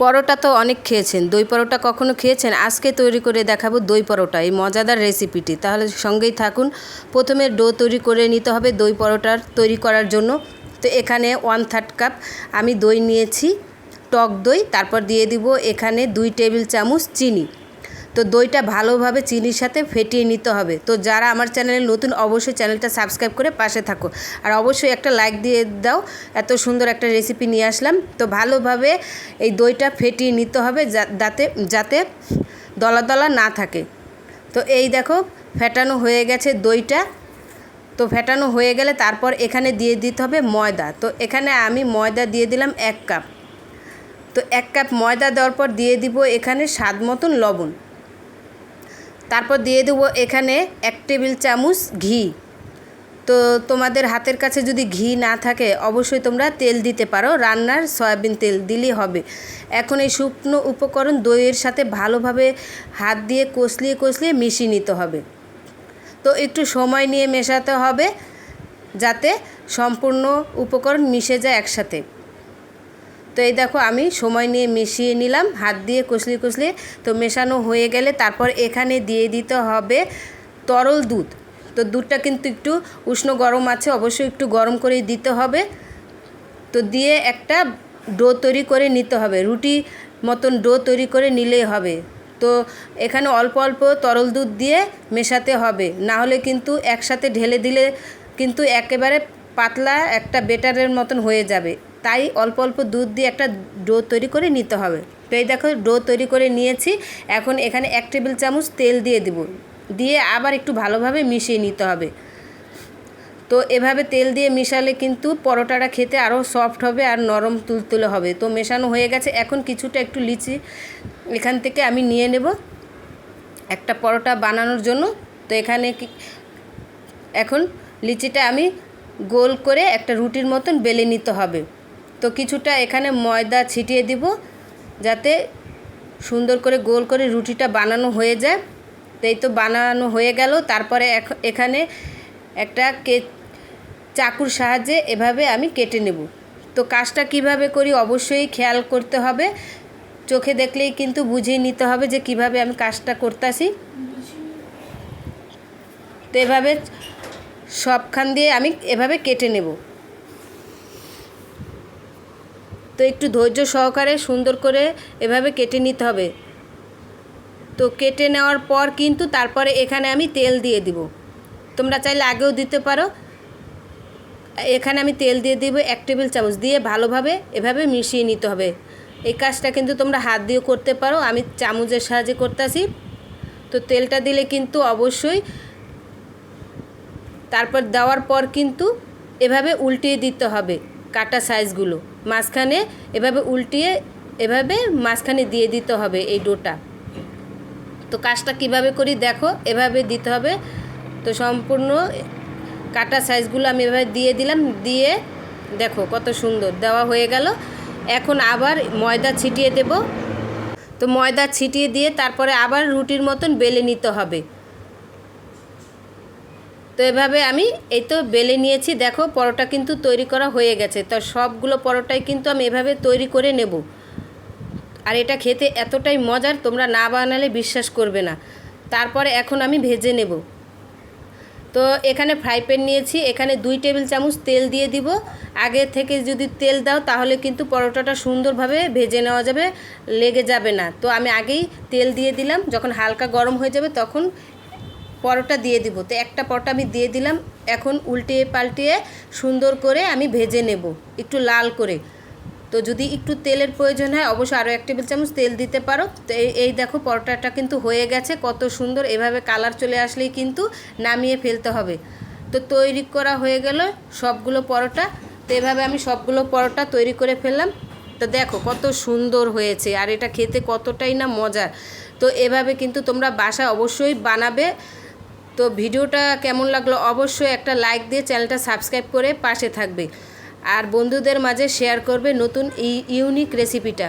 পরোটা তো অনেক খেয়েছেন। দই পরোটা কখনো খেয়েছেন? আজকে তৈরি করে দেখাবো দই পরোটা, এই মজাদার রেসিপিটি। তাহলে সঙ্গেই থাকুন। প্রথমে ডো তৈরি করে নিতে হবে দই পরোটার তৈরি করার জন্য। তো এখানে ওয়ান থার্ড কাপ আমি দই নিয়েছি, টক দই, তারপর দিয়ে দিব এখানে দুই টেবিল চামচ চিনি। তো দইটা ভালোভাবে চিনির সাথে ফেটিয়ে নিতে হবে। তো যারা আমার চ্যানেলে নতুন, অবশ্যই চ্যানেলটা সাবস্ক্রাইব করে পাশে থাকো। আর অবশ্যই একটা লাইক দিয়ে দাও, এত সুন্দর একটা রেসিপি নিয়ে আসলাম। তো ভালোভাবে এই দইটা ফেটিয়ে নিতে হবে যাতে যাতে দলা দলা না থাকে। তো এই দেখো, ফেটানো হয়ে গেছে দইটা। তো ফেটানো হয়ে গেলে তারপর এখানে দিয়ে দিতে হবে ময়দা। তো এখানে আমি ময়দা দিয়ে দিলাম এক কাপ। তো এক কাপ ময়দা দেওয়ার পর দিয়ে দিব এখানে স্বাদ মতন লবণ। তারপর দিয়ে দেবো এখানে এক টেবিল চামচ ঘি। তো তোমাদের হাতের কাছে যদি ঘি না থাকে, অবশ্যই তোমরা তেল দিতে পারো। রান্নার সয়াবিন তেল দিলেই হবে। এখন এই শুকনো উপকরণ দইয়ের সাথে ভালোভাবে হাত দিয়ে কষলিয়ে কষলিয়ে মিশিয়ে নিতে হবে। তো একটু সময় নিয়ে মেশাতে হবে, যাতে সম্পূর্ণ উপকরণ মিশে যায় একসাথে। তো এই দেখো আমি সময় নিয়ে মিশিয়ে নিলাম, হাত দিয়ে কষলি কষলি তো মেশানো হয়ে গেলে তারপর এখানে দিয়ে দিতে হবে তরল দুধ। তো দুধটা কিন্তু একটু উষ্ণ গরম আছে, অবশ্যই একটু গরম করেই দিতে হবে। তো দিয়ে একটা ডো তৈরি করে নিতে হবে, রুটি মতন ডো তৈরি করে নিলেই হবে। তো এখানে অল্প অল্প তরল দুধ দিয়ে মেশাতে হবে, না হলে কিন্তু একসাথে ঢেলে দিলে কিন্তু একেবারে পাতলা একটা বেটারের মতন হয়ে যাবে। তাই অল্প অল্প দুধ দিয়ে একটা ডো তৈরি করে নিতে হবে। তো এই দেখো, ডো তৈরি করে নিয়েছি। এখন এখানে এক টেবিল চামচ তেল দিয়ে দেব। দিয়ে আবার একটু ভালোভাবে মিশিয়ে নিতে হবে। তো এভাবে তেল দিয়ে মিশালে কিন্তু পরোটাটা খেতে আরও সফট হবে আর নরম তুলতুলে হবে। তো মেশানো হয়ে গেছে। এখন কিছুটা একটু লিচি এখান থেকে আমি নিয়ে নেব। একটা পরোটা বানানোর জন্য। তো এখানে এখন লিচিটা আমি গোল করে একটা রুটির মতন বেলে নিতে হবে। তো কিছুটা এখানে ময়দা ছিটিয়ে দিব যাতে সুন্দর করে গোল করে রুটিটা বানানো হয়ে যায়। তো এই তো বানানো হয়ে গেল। তারপরে এখানে একটা কে, চাকুর সাহায্যে এভাবে আমি কেটে নেব। তো কাজটা কীভাবে করি অবশ্যই খেয়াল করতে হবে। চোখে দেখলেই কিন্তু বুঝিয়ে নিতে হবে যে কীভাবে আমি কাজটা করতেছি। তো এভাবে সবখান দিয়ে আমি এভাবে কেটে নেব। তো একটু ধৈর্য সহকারে সুন্দর করে এভাবে কেটে নিতে হবে। তো কেটে নেওয়ার পর কিন্তু তারপরে এখানে আমি তেল দিয়ে দিব। তোমরা চাইলে আগেও দিতে পারো। এখানে আমি তেল দিয়ে দিব এক টেবিল চামচ দিয়ে ভালোভাবে এভাবে মিশিয়ে নিতে হবে। এই কাজটা কিন্তু তোমরা হাত দিয়েও করতে পারো। আমি চামচের সাহায্যে করতেছি। তো তেলটা দিলে কিন্তু অবশ্যই তারপর দেওয়ার পর কিন্তু এভাবে উল্টিয়ে দিতে হবে কাটা সাইজগুলো মাঝখানে এভাবে উল্টিয়ে এভাবে মাঝখানে দিয়ে দিতে হবে এই ডোটা। তো কাজটা কীভাবে করি দেখো, এভাবে দিতে হবে। তো সম্পূর্ণ কাটা সাইজগুলো আমি এভাবে দিয়ে দিলাম, দিয়ে দেখো কত সুন্দর দেওয়া হয়ে গেল। এখন আবার ময়দা ছিটিয়ে দেব। তো ময়দা ছিটিয়ে দিয়ে তারপরে আবার রুটির মতন বেলে নিতে হবে। তো এভাবে আমি এই তো বেলে নিয়েছি। দেখো, পরোটা কিন্তু তৈরি করা হয়ে গেছে। তো সবগুলো পরোটাই কিন্তু আমি এভাবে তৈরি করে নেব। আর এটা খেতে এতটাই মজার, তোমরা না বানালে বিশ্বাস করবে না। তারপরে এখন আমি ভেজে নেব। তো এখানে ফ্রাই প্যান নিয়েছি। এখানে দুই টেবিল চামচ তেল দিয়ে দিব। আগে থেকে যদি তেল দাও, তাহলে কিন্তু পরোটাটা সুন্দরভাবে ভেজে নেওয়া যাবে, লেগে যাবে না। তো আমি আগেই তেল দিয়ে দিলাম। যখন হালকা গরম হয়ে যাবে, তখন পরোটা দিয়ে দিব। তো একটা পরোটা আমি দিয়ে দিলাম, এখন উল্টিয়ে পাল্টিয়ে সুন্দর করে আমি ভেজে নেব, একটু লাল করে। তো যদি একটু তেলের প্রয়োজন হয়, অবশ্যই আরও এক টেবিল চামচ তেল দিতে পারো। তো এই দেখো পরোটাটা কিন্তু হয়ে গেছে, কত সুন্দর, এভাবে কালার চলে আসলেই কিন্তু নামিয়ে ফেলতে হবে। তো তৈরি করা হয়ে গেল সবগুলো পরোটা। তো এভাবে আমি সবগুলো পরোটা তৈরি করে ফেললাম। তো দেখো কত সুন্দর হয়েছে, আর এটা খেতে কতটাই না মজার। তো এভাবে কিন্তু তোমরা বাসায় অবশ্যই বানাবে। তো ভিডিওটা কেমন লাগল অবশ্যই একটা লাইক দিয়ে চ্যানেলটা সাবস্ক্রাইব করে পাশে থাকবে। আর বন্ধুদের মাঝে শেয়ার করবে নতুন ইউনিক রেসিপিটা।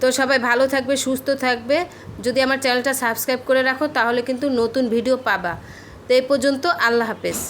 তো সবাই ভালো থাকবে, সুস্থ থাকবে। যদি আমার চ্যানেলটা সাবস্ক্রাইব করে রাখো তাহলে কিন্তু নতুন ভিডিও পাবা। তো এই পর্যন্ত আল্লাহ হাফেজ।